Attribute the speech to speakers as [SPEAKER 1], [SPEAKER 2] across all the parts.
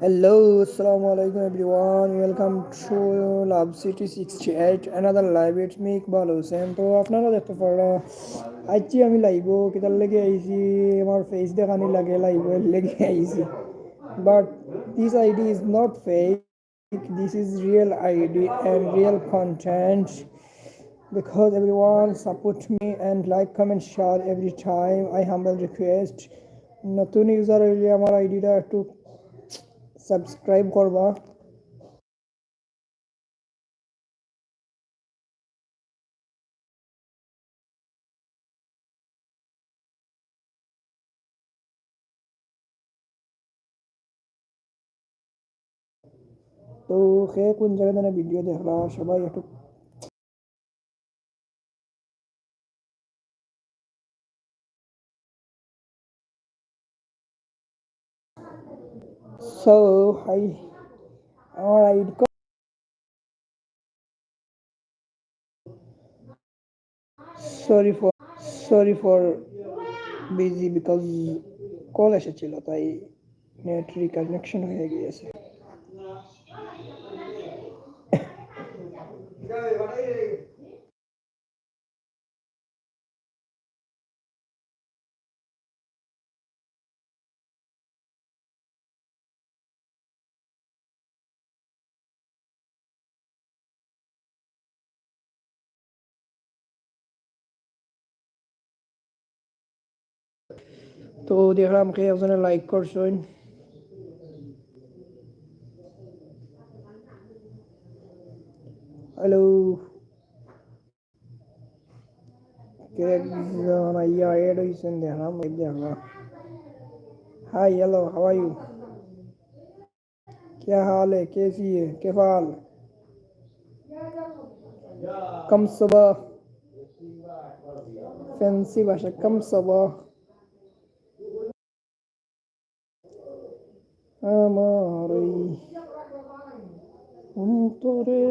[SPEAKER 1] Hello, Assalamu alaikum everyone. Welcome to Love City 68, another live. It's me Iqbal Hussein. তো আপনারা দেখতে পারো আজকে আমি লাইব কিতার লেগে আইছি আমার ফেস দেখানি লাগে লাইব লেগে আইছি but this ID is not fake this is real id and real content because everyone support me and like comment share every time i humble request নতুন ইউজার হইলে আমার আইডিটা একটু সাবস্ক্রাইব করবা তো সে কোন জায়গায় ভিডিও দেখলা সবাই একটু সো হাই আমার ID sorry for sorry for busy because call এসেছিল, তাই নেট রিকানেকশন হয়ে গিয়েছে। تو দেখলাম কে একজনে লাইক করছেন হ্যালো কে একজন আইয়া এড হয়েছেন দেখলাম দেখলাম ہیلو ہوائی کیا حال ہے؟ کیسی ہے؟ کیا حال؟ کم صبح۔ فینسی باشا کم صبح۔ আমার অন্তরে।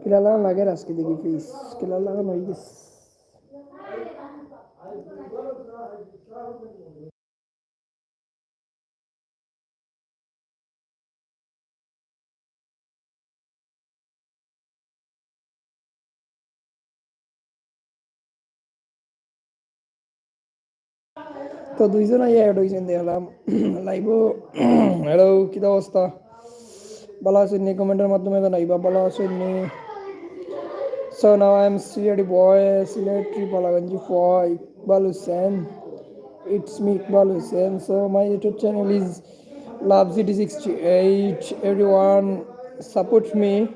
[SPEAKER 1] কিলা লাগে আজকে দেখি ফিস কিলা লাগানো হয়ে গেছে তো দুইজন আইয়া অ্যাড হয়েছেন দেখলাম লাইভ হ্যালো কি অবস্থা ভালো আছেন নি কমেন্টের মাধ্যমে জানাইবা ভালো আছেন নি So now I'm Sileri boy, Siletri Balaganji for Iqbal Hussain. It's me Iqbal Hussain. So my YouTube channel is Love City 68. Everyone support me.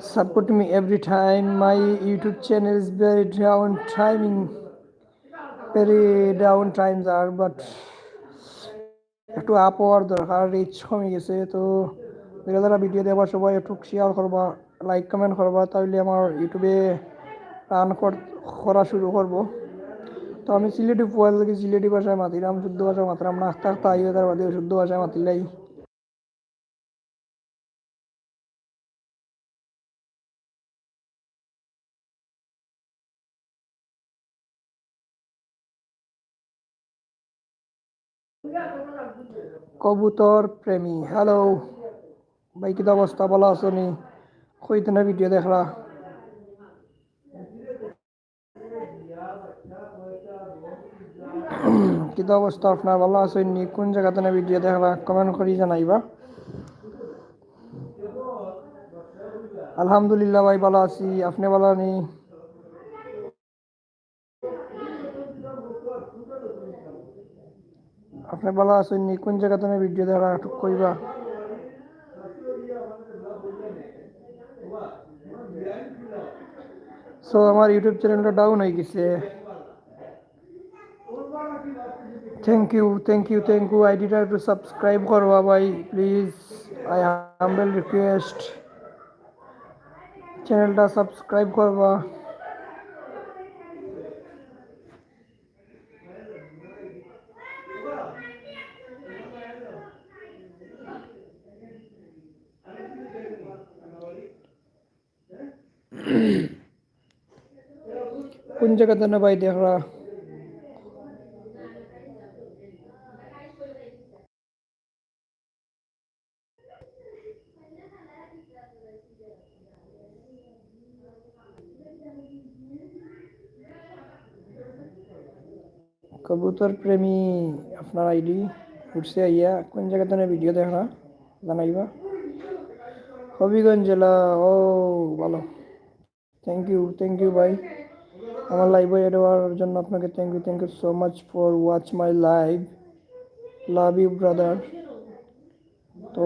[SPEAKER 1] Support me every time. My YouTube channel is very down timing. Very down times are but একটু up হওয়ার দরকার rich কমে গেছে। তো যারা যারা video দেওয়ার সবাই একটু শেয়ার করবা লাইক কমেন্ট করবা, তাহলে আমার ইউটিউবে রান করা শুরু করব। তো আমি সিলেটি পোয়াল থেকে সিলেটি ভাষায় মাতিলাম, শুদ্ধ ভাষায় মাতলাম না আস্তে আস্তে আইয়ে তার বাদে শুদ্ধ ভাষায় মাতিলাই। কবুতর প্রেমী। হ্যালো ভাই কিতা অবস্থা? ভালো আছো নি কইতে ভিডিও দেখলা। কিতা অবস্থা আপনার? ভালো আছেন নি কোন জায়গাতে না ভিডিও দেখলা? কমেন্ট করি জানাইবা। আলহামদুলিল্লাহ ভাই, ভালো আছি। আপনি ভালো নি আপনি ভালো আছেন নি কোন জায়গাতে না ভিডিও দেখলা একটু কইবা সো আমার ইউটিউব চ্যানেলটা ডাউন হয়ে গেছে thank you thank you thank you আইডিটা একটু সাবস্ক্রাইব করবা ভাই প্লিজ আই হাম্বেল রিকোয়েস্ট চ্যানেলটা সাবস্ক্রাইব করবা কোন জায়গাতে না ভাই দেখরা কবুতর প্রেমী আপনার আইডি উঠছে আইয়া কোন জায়গাতে না ভিডিও দেখা জানাইবা। হবিগঞ্জ জেলা, ও, ভালো। থ্যাংক ইউ থ্যাংক ইউ ভাই আমার লাইভে এড হওয়ার জন্য আপনাকে thank you thank you so much for watch my live love you brother তো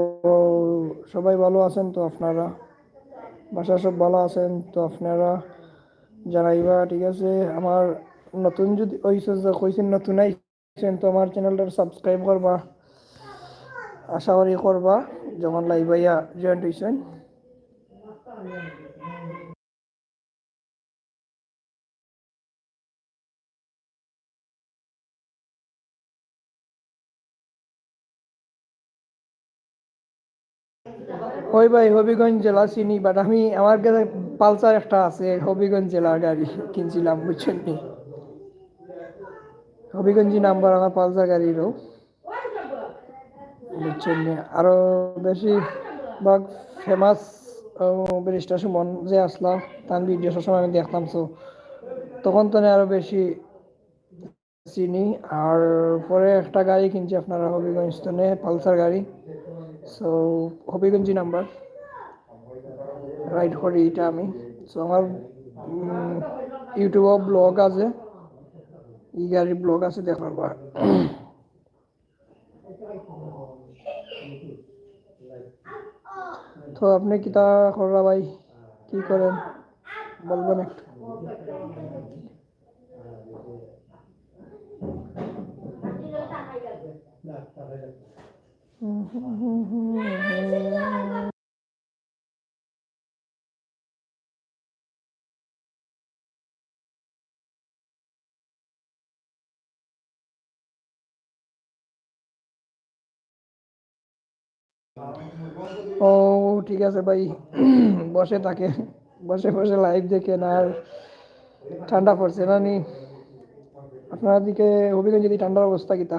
[SPEAKER 1] সবাই ভালো আছেন তো আপনারা? বাসা সব ভালো আছেন তো আপনারা? জানাইবা ঠিক আছে? আমার নতুন যদি ওইসব কইছেন নতুন আইছেন, তো আমার চ্যানেলটা সাবস্ক্রাইব করবা। আশা করি করবা, যখন লাইভ আইয়া জয়েন্ট হয়েছেন ওই ভাই হবিগঞ্জ জেলা চিনি বাট আমি, আমার কাছে পালসার একটা আছে, হবিগঞ্জ জেলার গাড়ি কিনছিলাম, বুঝছেন নি? হবিগঞ্জি নাম্বার আমার পালসার গাড়িরও বুঝছেন নি? আরও বেশি ভাগ ফেমাস ব্যারিস্টার সুমন যে আসলাম তার ভিডিও সবসময় আমি দেখতাম সো তখন তো আরও বেশি চিনি। আর পরে একটা গাড়ি কিনছি আপনারা হবিগঞ্জ তো পালসার গাড়ি। সো হবিগঞ্জি নাম্বার রাইড করি এটা আমি। সো আমার ইউটিউবেও ব্লগ আছে। ই গাড়ির ব্লগ আছে দেখার পর তো আপনি কিতা কররা ভাই? কি করেন? বলবেন একটু। ও, ঠিক আছে ভাই। বসে থাকে, বসে বসে লাইভ দেখেন আর ঠান্ডা পড়ছে না নি? আপনার দিকে হবিগঞ্জ যদি ঠান্ডার অবস্থা কিতা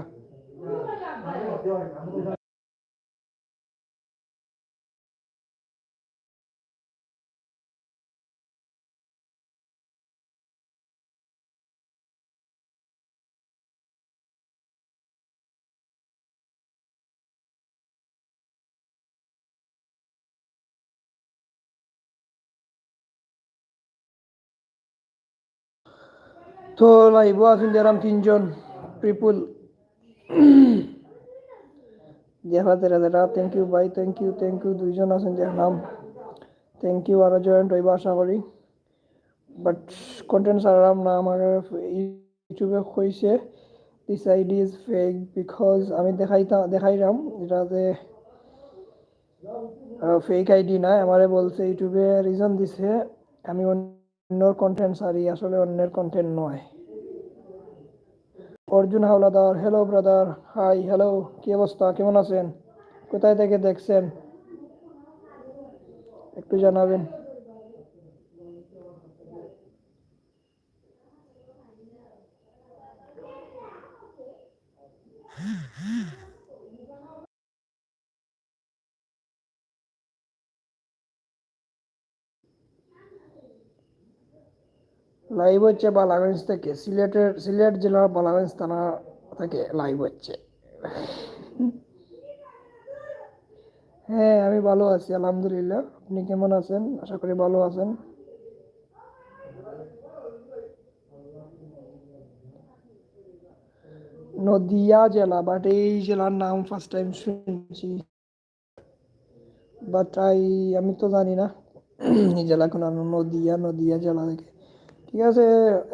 [SPEAKER 1] তো লাইভ আছেন যারাম তিনজন পিপুল দেখা তেরা তেরা থ্যাংক ইউ ভাই থ্যাংক ইউ থ্যাংক ইউ দুইজন আছেন নাম থ্যাংক ইউ আরও জয়েন্ট হইব আশা করি। বাট কন্টেন্ট সারাম না, আমার ইউটিউবে কইছে this ID is fake because আমি দেখাইতা দেখাইলাম এটাতে ফেক আইডি না আমারে বলছে, ইউটিউবে রিজন দিছে, আমি অন্যর কন্টেন্ট সারি আসলে অন্যের কন্টেন্ট নয়। Arjun Howlader hello brother hi hello কি অবস্থা, কেমন আছেন? কোথায় থেকে দেখছেন? একটু জানাবেন। লাইভ হচ্ছে বালাগঞ্জ থেকে। সিলেটের, সিলেট জেলার বালাগঞ্জ থানা থেকে লাইভ হচ্ছে। হ্যাঁ আমি ভালো আছি, আলহামদুলিল্লাহ। আপনি কেমন আছেন? আশা করি ভালো আছেন। নদিয়া জেলা, বাট এই জেলার নাম ফার্স্ট টাইম শুনছি। বাট আই, আমি তো জানি না। এই জেলা কোন নদিয়া নদিয়া জেলা থেকে। ঠিক আছে,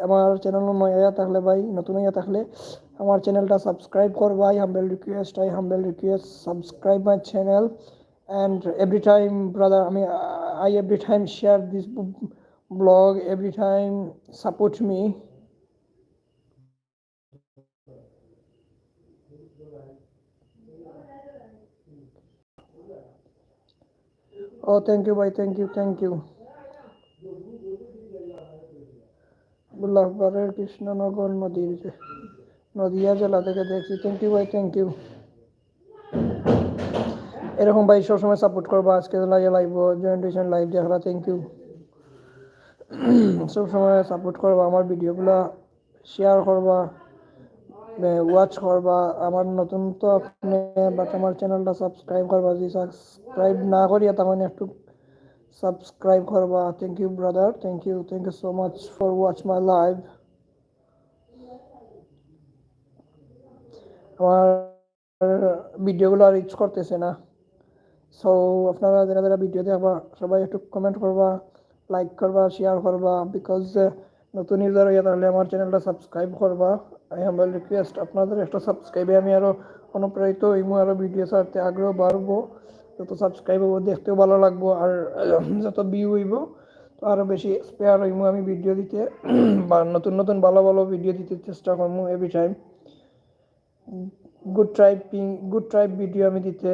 [SPEAKER 1] আমার চ্যানেল নয়া থাকলে ভাই, নতুন হইয়া থাকলে আমার চ্যানেলটা সাবস্ক্রাইব করব I humble request I humble request subscribe my channel and every time brother আমি I every time share this blog every time support me O thank you ভাই থ্যাংক ইউ থ্যাংক ইউ গোলাপবাড়ের কৃষ্ণনগর নদীর যে নদিয়া জেলা থেকে দেখছি। Thank you ভাই thank you এরকম ভাই সবসময় সাপোর্ট করব, আজকে লাইভ লাইভ জয়েন্ট হয়েছেন লাইভ দেখা থ্যাংক ইউ সবসময় সাপোর্ট করবা, আমার ভিডিওগুলো শেয়ার করবা ওয়াচ করবা। আমার নতুন তো আপনি বাট আমার চ্যানেলটা সাবস্ক্রাইব করবা, যদি সাবস্ক্রাইব না করিয়া তখন একটু সাবস্ক্রাইব করবা thank you brother thank you thank you so much for watch my live আমার ভিডিওগুলো রিচ করতেছে না সো আপনারা যারা যারা ভিডিও দেখবা সবাই একটু কমেন্ট করবা লাইক করবা শেয়ার করবা বিকজ নতুন ইউজার হইয়া তাহলে আমার চ্যানেলটা সাবস্ক্রাইব করবা আই হাম্বল রিকোয়েস্ট আপনাদের একটা সাবস্ক্রাইবে আমি আরও অনুপ্রাণিত হইমু আরও ভিডিও ছাড়তে আগ্রহ বাড়বো যত সাবস্ক্রাইব হব, দেখতেও ভালো লাগবো, আর যত ভিউ হইব, তো আরও বেশি স্পেয়ার হইমু আমি ভিডিও দিতে, বা নতুন নতুন ভালো ভালো ভিডিও দিতে চেষ্টা করব every time good tripping good trip video আমি দিতে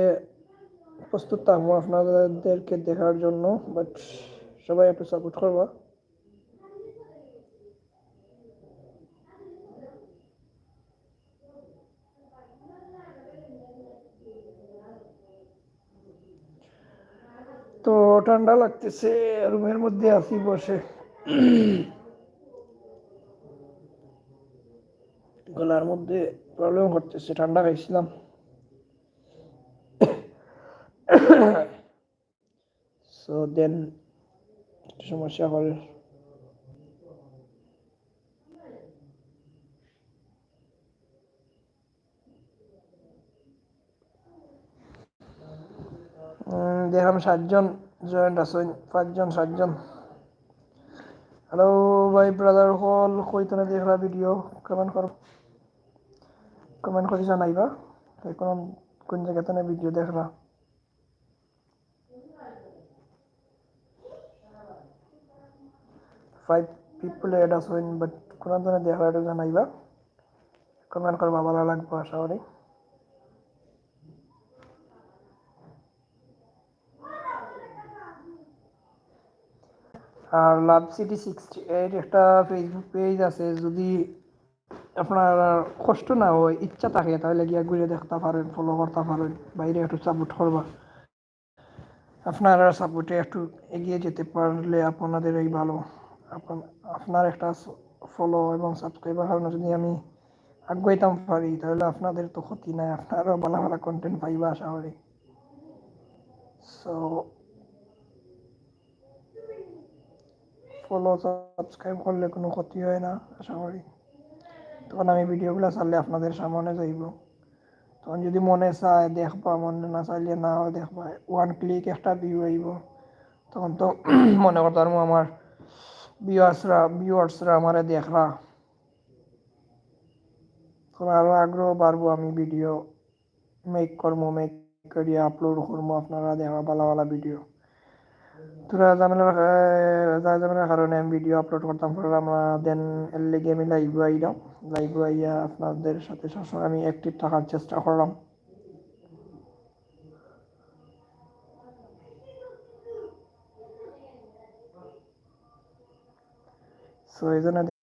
[SPEAKER 1] প্রস্তুত থাকব আপনাদেরকে দেখার জন্য বাট সবাই একটু সাপোর্ট করবা। তো ঠান্ডা লাগতেছে, রুমের মধ্যে আসি বসে। গলার মধ্যে প্রবলেম করতেছে ঠান্ডা খাইছিলাম। সো দেন সমস্যা হল দেখলাম সাতজন জয়েন্ট আছেন, পাঁচজন, সাতজন। হ্যালো ভাই ব্রাদার হল কইতনে দেখলা ভিডিও কমেন্ট করো কমেন্ট করে জানাইবা। কোন কোন জায়গাতে ভিডিও দেখলা ফাইভ পিপল এড আছেন বাট কোন ধরনের দেখলা এটা জানাইবা। কমেন্ট করবা, ভালো লাগবে, আশা করি। আর লাভ সিটি সিক্সটি এইট একটা ফেসবুক পেজ আছে, যদি আপনার কষ্ট না হয়, ইচ্ছা থাকে, তাহলে গিয়া ঘুরে দেখতে পারেন ফলো করতে পারেন, বাইরে একটু সাপোর্ট করবা। আপনারা সাপোর্টে একটু এগিয়ে যেতে পারলে আপনাদের এই ভালো। আপনার একটা ফলো এবং সাবস্ক্রাইবার কারণে যদি আমি আগাইতাম পারি, তাহলে আপনাদের তো ক্ষতি নাই, আপনারাও ভালো ভালো কন্টেন্ট পাইবা আশা করি। সো ফলো সাবস্ক্রাইব করলে কোনো ক্ষতি হয় না, আশা করি। তখন আমি ভিডিওগুলো ছাড়লে আপনাদের সামনে যাইব। তখন যদি মনে চায় দেখবা, মনে না চাইলে না হয় দেখবা ওয়ান ক্লিক একটা ভিউ আইব। তখন তো মনে করতাম আমার ভিউয়ার্সরা ভিউয়ার্সরা আমারে দেখরা। তখন আরও আগ্রহ বাড়বো আমি ভিডিও মেক করব মেক করিয়ে আপলোড করব, আপনারা দেখা ভালো ভালো ভিডিও ভিডিও আপলোড করতাম পারলাম দেন এর লেগে আমি লাইভ আইলাম লাইভ আইয়া আপনাদের সাথে সবসময় আমি অ্যাক্টিভ থাকার চেষ্টা করলাম। সো এই জন্য